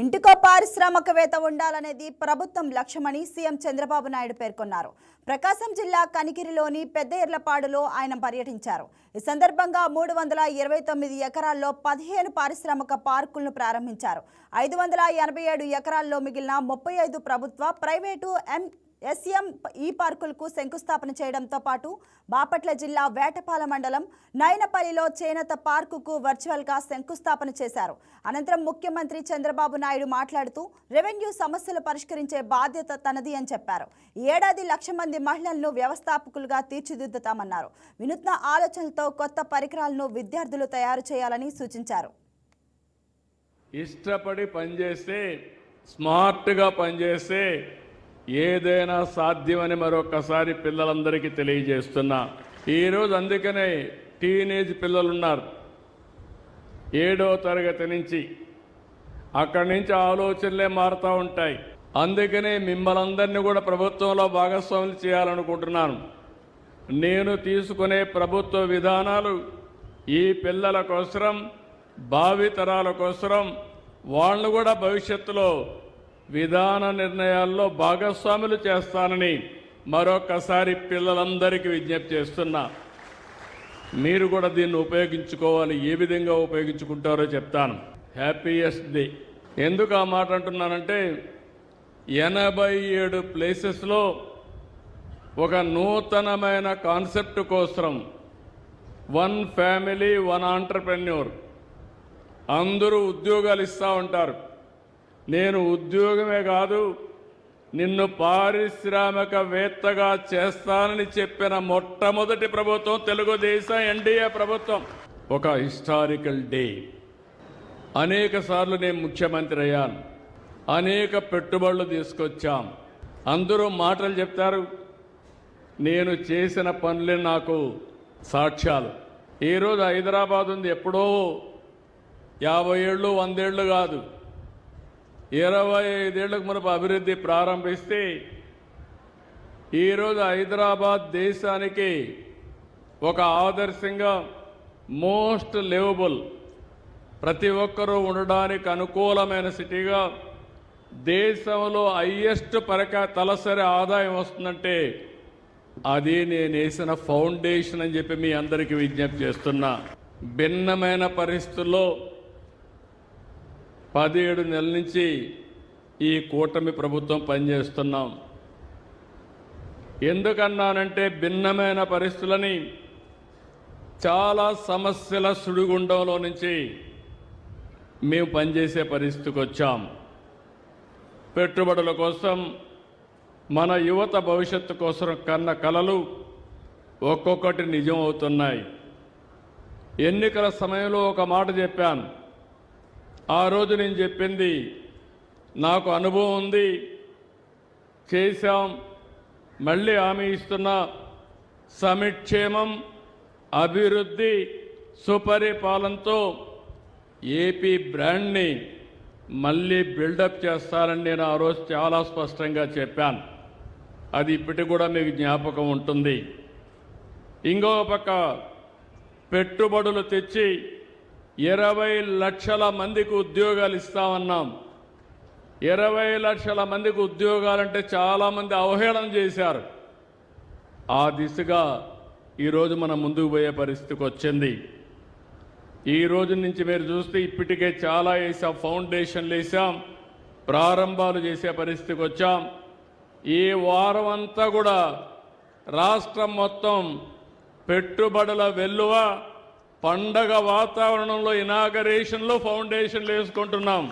ఇంటికో పారిశ్రామికవేత్త ఉండాలనేది ప్రభుత్వం లక్ష్యమని సీఎం చంద్రబాబు నాయుడు పేర్కొన్నారు. ప్రకాశం జిల్లా కనికిరిలోని పెద్ద ఎర్లపాడులో ఆయన పర్యటించారు. ఈ సందర్భంగా మూడు వందల ఇరవై తొమ్మిది ఎకరాల్లో పదిహేను పారిశ్రామిక పార్కులను ప్రారంభించారు. ఐదు వందల ఎనభై ఏడు ఎకరాల్లో మిగిలిన ముప్పై ఐదు ప్రభుత్వ ప్రైవేటు ఎం ఎస్ఎం ఈ పార్కులకు శంకుస్థాపన చేయడంతో పాటు బాపట్ల జిల్లా వేటపాల మండలం నయనపల్లిలో చేనేత పార్కుకు వర్చువల్గా శంకుస్థాపన చేశారు. అనంతరం ముఖ్యమంత్రి చంద్రబాబు నాయుడు మాట్లాడుతూ రెవెన్యూ సమస్యలు పరిష్కరించే బాధ్యత తనది అని చెప్పారు. ఈ ఏడాది లక్ష మంది మహిళలను వ్యవస్థాపకులుగా తీర్చిదిద్దుతామన్నారు. వినూత్న ఆలోచనలతో కొత్త పరికరాలను విద్యార్థులు తయారు చేయాలని సూచించారు. ఇష్టపడి పనిచేస్తే స్మార్ట్గా పనిచేస్తే ఏదైనా సాధ్యమని మరొకసారి పిల్లలందరికీ తెలియజేస్తున్నా. ఈరోజు అందుకనే టీనేజ్ పిల్లలు ఉన్నారు ఏడో తరగతి నుంచి. అక్కడి నుంచి ఆలోచనలే మారుతూ ఉంటాయి. అందుకనే మిమ్మల్ని కూడా ప్రభుత్వంలో భాగస్వాములు చేయాలనుకుంటున్నాను. నేను తీసుకునే ప్రభుత్వ విధానాలు ఈ పిల్లల కోసరం భావితరాల కోసరం వాళ్ళు కూడా భవిష్యత్తులో విధాన నిర్ణయాల్లో భాగస్వాములు చేస్తానని మరొకసారి పిల్లలందరికీ విజ్ఞప్తి చేస్తున్నా. మీరు కూడా దీన్ని ఉపయోగించుకోవాలి ఏ విధంగా ఉపయోగించుకుంటారో చెప్తాను. హ్యాపీయెస్ట్ డే ఎందుకు ఆ మాట అంటున్నానంటే ఎనభై ఏడు ప్లేసెస్లో ఒక నూతనమైన కాన్సెప్ట్ కోసం వన్ ఫ్యామిలీ వన్ ఆంటర్ప్రెన్యూర్. అందరూ ఉద్యోగాలు ఇస్తూ ఉంటారు. నేను ఉద్యోగమే కాదు నిన్ను పారిశ్రామికవేత్తగా చేస్తానని చెప్పిన మొట్టమొదటి ప్రభుత్వం తెలుగుదేశం ఎన్డీఏ ప్రభుత్వం. ఒక హిస్టారికల్ డే. అనేక సార్లు నేను ముఖ్యమంత్రి అయ్యాను. అనేక పెట్టుబడులు తీసుకొచ్చాం. అందరూ మాటలు చెప్తారు నేను చేసిన పనులే నాకు సాక్ష్యాలు. ఈరోజు హైదరాబాద్ ఉంది ఎప్పుడో యాభై ఏళ్ళు వందేళ్ళు కాదు. ఇరవై ఐదేళ్ళకు మనకు అభివృద్ధి ప్రారంభిస్తే ఈరోజు హైదరాబాద్ దేశానికి ఒక ఆదర్శంగా మోస్ట్ లివబుల్. ప్రతి ఒక్కరూ ఉండడానికి అనుకూలమైన సిటీగా దేశంలో హయ్యెస్ట్ పరక తలసరి ఆదాయం వస్తుందంటే అది నేను వేసిన ఫౌండేషన్ అని చెప్పి మీ అందరికీ విజ్ఞప్తి చేస్తున్నా. భిన్నమైన పరిస్థితుల్లో పదిహేడు నెలల నుంచి ఈ కూటమి ప్రభుత్వం పనిచేస్తున్నాం. ఎందుకన్నానంటే భిన్నమైన పరిస్థితులని చాలా సమస్యల సుడిగుండంలో నుంచి మేము పనిచేసే పరిస్థితికి వచ్చాం. పెట్టుబడుల కోసం మన యువత భవిష్యత్తు కోసం కన్న కలలు ఒక్కొక్కటి నిజం అవుతున్నాయి ఎన్నికల సమయంలో ఒక మాట చెప్పాను. ఆ రోజు నేను చెప్పింది నాకు అనుభవం ఉంది. చేశాం. మళ్ళీ హామీ ఇస్తున్న సమిక్షేమం అభివృద్ధి సుపరిపాలనతో ఏపీ బ్రాండ్ని మళ్ళీ బిల్డప్ చేస్తారని నేను ఆ రోజు చాలా స్పష్టంగా చెప్పాను. అది ఇప్పటికి కూడా మీకు జ్ఞాపకం ఉంటుంది. ఇంకో పక్క పెట్టుబడులు తెచ్చి ఇరవై లక్షల మందికి ఉద్యోగాలు ఇస్తామన్నాం. ఇరవై లక్షల మందికి ఉద్యోగాలంటే చాలామంది అవహేళన చేశారు. ఆ దిశగా ఈరోజు మనం ముందుకు పోయే పరిస్థితికి వచ్చింది. ఈ రోజు నుంచి మీరు చూస్తే ఇప్పటికే చాలా వేసాం ఫౌండేషన్లు వేసాం ప్రారంభాలు చేసే పరిస్థితికి వచ్చాం. ఈ వారం అంతా కూడా రాష్ట్రం మొత్తం పెట్టుబడుల వెల్లువ పండగ వాతావరణంలో ఇనాగరేషన్లో ఫౌండేషన్లు వేసుకుంటున్నాం.